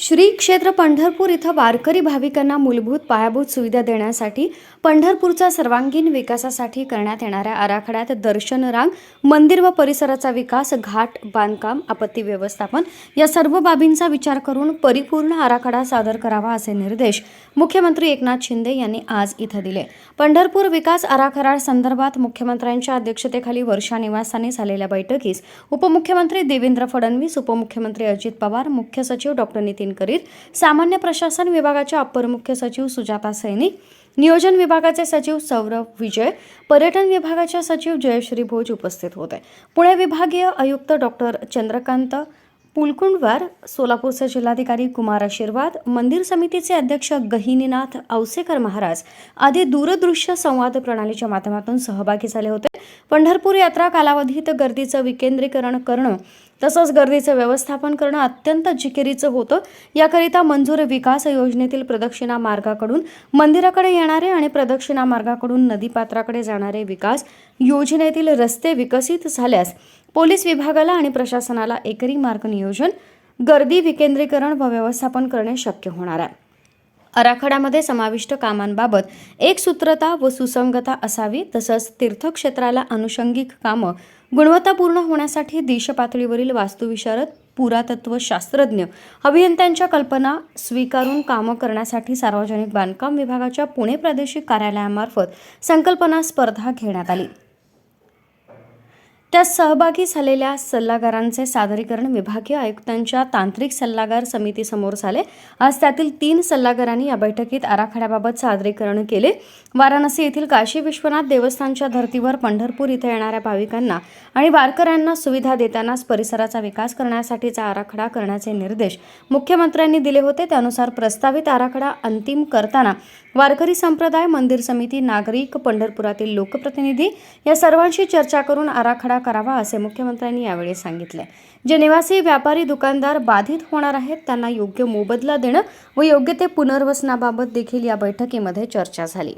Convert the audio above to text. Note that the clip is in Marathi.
श्री क्षेत्र पंढरपूर इथं वारकरी भाविकांना मूलभूत पायाभूत सुविधा देण्यासाठी पंढरपूरचा सर्वांगीण विकासासाठी करण्यात येणाऱ्या आराखड्यात दर्शन रांग मंदिर व परिसराचा विकास घाट बांधकाम आपत्ती व्यवस्थापन या सर्व बाबींचा विचार करून परिपूर्ण आराखडा सादर करावा असे निर्देश मुख्यमंत्री एकनाथ शिंदे यांनी आज इथं दिले. पंढरपूर विकास आराखडा संदर्भात मुख्यमंत्र्यांच्या अध्यक्षतेखाली वर्षा निवासाने झालेल्या बैठकीस उपमुख्यमंत्री देवेंद्र फडणवीस उपमुख्यमंत्री अजित पवार मुख्य सचिव डॉक्टर नितीन करीत सामान्य प्रशासन विभागाच्या अप्पर मुख्य सचिव सुजाता सैनी नियोजन विभागाचे सचिव सौरभ विजय पर्यटन विभागाच्या सचिव जयश्री भोज उपस्थित होते. पुणे विभागीय आयुक्त डॉक्टर चंद्रकांत पुलकुंडवार सोलापूरचे जिल्हाधिकारी कुमार आशीर्वाद मंदिर समितीचे अध्यक्ष गहिनीनाथ औसेकर महाराज आदी दूरदृश्य संवाद प्रणालीच्या माध्यमातून सहभागी झाले होते. पंढरपूर यात्रा कालावधीत गर्दीचं विकेंद्रीकरण करणं तसंच गर्दीचं व्यवस्थापन करणं अत्यंत जिकिरीचं होतं. याकरिता मंजूर विकास योजनेतील प्रदक्षिणा मार्गाकडून मंदिराकडे येणारे आणि प्रदक्षिणा मार्गाकडून नदीपात्राकडे जाणारे विकास योजनेतील रस्ते विकसित झाल्यास पोलीस विभागाला आणि प्रशासनाला एकरी मार्ग नियोजन गर्दी विकेंद्रीकरण व व्यवस्थापन करणे शक्य होणार आहे. आराखड्यामध्ये समाविष्ट कामांबाबत एकसूत्रता व सुसंगता असावी तसंच तीर्थक्षेत्राला अनुषंगिक कामं गुणवत्तापूर्ण होण्यासाठी देशपातळीवरील वास्तुविशारद पुरातत्व शास्त्रज्ञ अभियंत्यांच्या कल्पना स्वीकारून कामं करण्यासाठी सार्वजनिक बांधकाम विभागाच्या पुणे प्रादेशिक कार्यालयामार्फत संकल्पना स्पर्धा घेण्यात आली. त्यात सहभागी झालेल्या सल्लागारांचे सादरीकरण विभागीय आयुक्तांच्या तांत्रिक सल्लागार समितीसमोर झाले. आज त्यातील तीन सल्लागारांनी या बैठकीत आराखड्याबाबत सादरीकरण केले. वाराणसी येथील काशी विश्वनाथ देवस्थानच्या धर्तीवर पंढरपूर इथं येणाऱ्या भाविकांना आणि वारकऱ्यांना सुविधा देतानाच परिसराचा विकास करण्यासाठीचा आराखडा करण्याचे निर्देश मुख्यमंत्र्यांनी दिले होते. त्यानुसार प्रस्तावित आराखडा अंतिम करताना वारकरी संप्रदाय मंदिर समिती नागरिक पंढरपुरातील लोकप्रतिनिधी या सर्वांशी चर्चा करून आराखडा करावा असे मुख्यमंत्र्यांनी यावेळी सांगितले. जे निवासी व्यापारी दुकानदार बाधित होणार आहेत त्यांना योग्य मोबदला देणं व योग्य ते पुनर्वसनाबाबत देखील या बैठकीमध्ये चर्चा झाली.